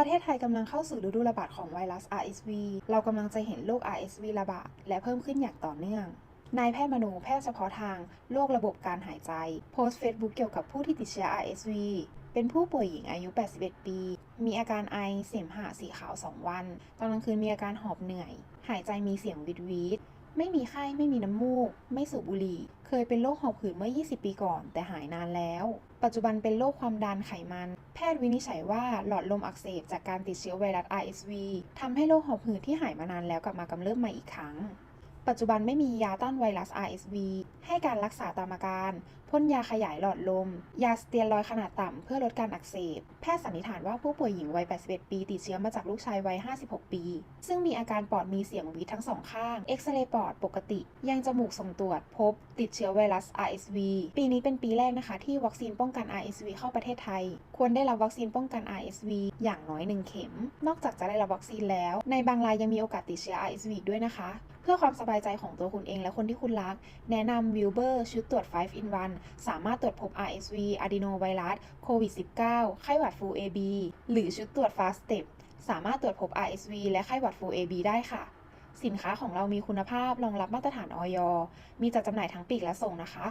ประเทศไทยกำลังเข้าสู่ฤดูระบาดของไวรัส RSV เรากำลังจะเห็นโรค RSV ระบาดและเพิ่มขึ้นอย่างต่อเนื่อง นายแพทย์มนูแพทย์เฉพาะทางโรคระบบการหายใจ โพสต์เฟซบุ๊กเกี่ยวกับผู้ที่ติดเชื้อ RSV เป็นผู้ป่วยหญิงอายุ 81 ปี มีอาการไอ เสมหะสีขาว 2 วัน ตอนกลางคืนมีอาการหอบเหนื่อย หายใจมีเสียงวิดวีดไม่มีไข้ ไม่มีน้ำมูก ไม่สูบบุหรี่ เคยเป็นโรคหอบหืดเมื่อ 20 ปีก่อน แต่หายนานแล้ว ปัจจุบันเป็นโรคความดันไขมัน แพทย์วินิจฉัยว่าหลอดลมอักเสบจากการติดเชื้อไวรัส RSV ทำให้โรคหอบหืดที่หายมานานแล้วกลับมากำเริบมาอีกครั้ง ปัจจุบันไม่มียาต้านไวรัส RSV ให้การรักษาตามอาการ พ่นยาขยายหลอดลม ยาสเตียรอยขนาดต่ำเพื่อลดการอักเสบ แพทย์สันนิษฐานว่าผู้ป่วยหญิงวัย 81 ปี ติดเชื้อมาจากลูกชายวัย 56 ปี ซึ่งมีอาการปอดมีเสียงวีทั้งสองข้าง เอ็กซเรย์ปอดปกติ ยังจมูกส่งตรวจ พบ ติดเชื้อไวรัส RSV ปีนี้เป็นปีแรกนะคะ ที่วัคซีนป้องกัน RSV เข้าประเทศไทย ควรได้รับวัคซีนป้องกัน RSV อย่างน้อย 1 เข็ม นอกจากจะได้รับวัคซีนแล้ว ในบางรายยังมีโอกาสติดเชื้อ RSV ด้วยนะคะ เพื่อความสบายใจของตัวคุณเองและคนที่คุณรัก แนะนำวิวเบอร์ชุดตรวจ 5 in 1 สามารถตรวจพบ RSV อะดีโนไวรัสโควิด -19 ไข้หวัด Flu AB หรือชุดตรวจ Fast Step สามารถตรวจพบ RSV และไข้หวัด Flu AB ได้ค่ะ สินค้าของเรามีคุณภาพรองรับมาตรฐานออยมีจัดจำหน่ายทั้งปีกและส่งนะคะ